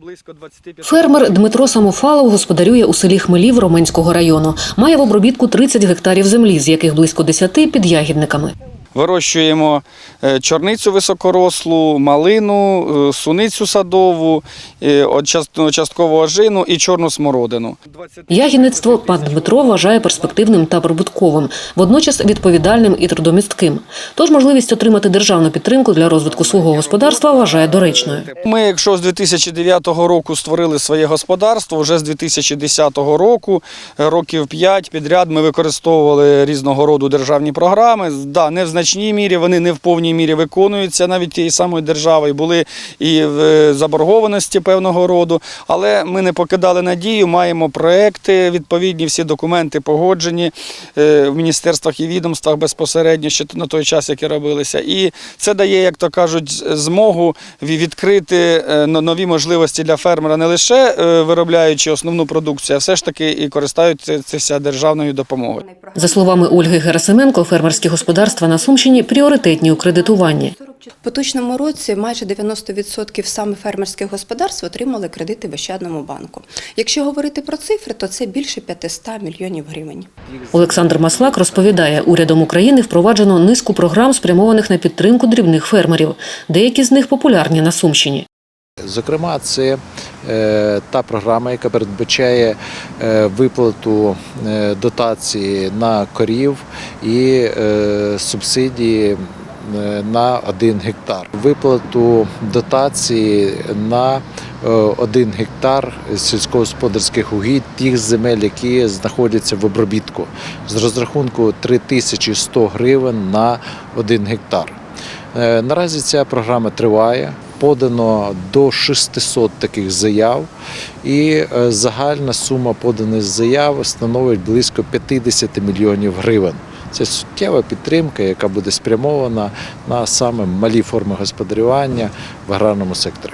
близько 25 Фермер Дмитро Самофалов господарює у селі Хмелів Роменського району. Має в обробітку 30 гектарів землі, з яких близько 10 під ягідниками. Вирощуємо е, чорницю високорослу, малину, е, суницю садову, е, частково ожину і чорну смородину. Ягідництво пан Дмитро вважає перспективним та прибутковим, водночас відповідальним і трудомістким. Тож можливість отримати державну підтримку для розвитку свого господарства вважає доречною. Ми, якщо з 2009 року створили своє господарство, вже з 2010 року, років 5 підряд ми використовували різного роду державні програми. Да, не значній мірі, вони не в повній мірі виконуються навіть тієї самої держави. Були і в е, заборгованості певного роду, але ми не покидали надію, маємо проекти, відповідні всі документи погоджені е, в міністерствах і відомствах безпосередньо ще на той час, які робилися. І це дає, як то кажуть, змогу відкрити е, нові можливості для фермера не лише виробляючи основну продукцію, а все ж таки і користуються державною допомогою. За словами Ольги Герасименко, фермерські господарства на Сумщині пріоритетні у кредитуванні. В поточному році майже 90% саме фермерських господарств отримали кредити в Ощадному банку. Якщо говорити про цифри, то це більше 500 мільйонів гривень. Олександр Маслак розповідає, урядом України впроваджено низку програм, спрямованих на підтримку дрібних фермерів. Деякі з них популярні на Сумщині. Зокрема, це та програма, яка передбачає е, виплату е, дотації на корів і е, субсидії е, на 1 гектар. Виплату дотації на е, 1 гектар сільськогосподарських угідь тих земель, які знаходяться в обробітку з розрахунку 3100 гривень на 1 гектар. Е, Наразі ця програма триває. Подано до 600 таких заяв, і е, загальна сума поданих заяв становить близько 50 мільйонів гривень. Це суттєва підтримка, яка буде спрямована на саме малі форми господарювання в аграрному секторі.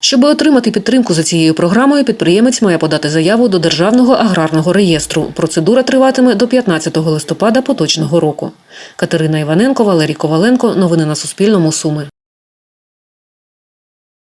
Щоб отримати підтримку за цією програмою, підприємець має подати заяву до Державного аграрного реєстру. Процедура триватиме до 15 листопада поточного року. Катерина Іваненко, Валерій Коваленко. Новини на Суспільному. Суми.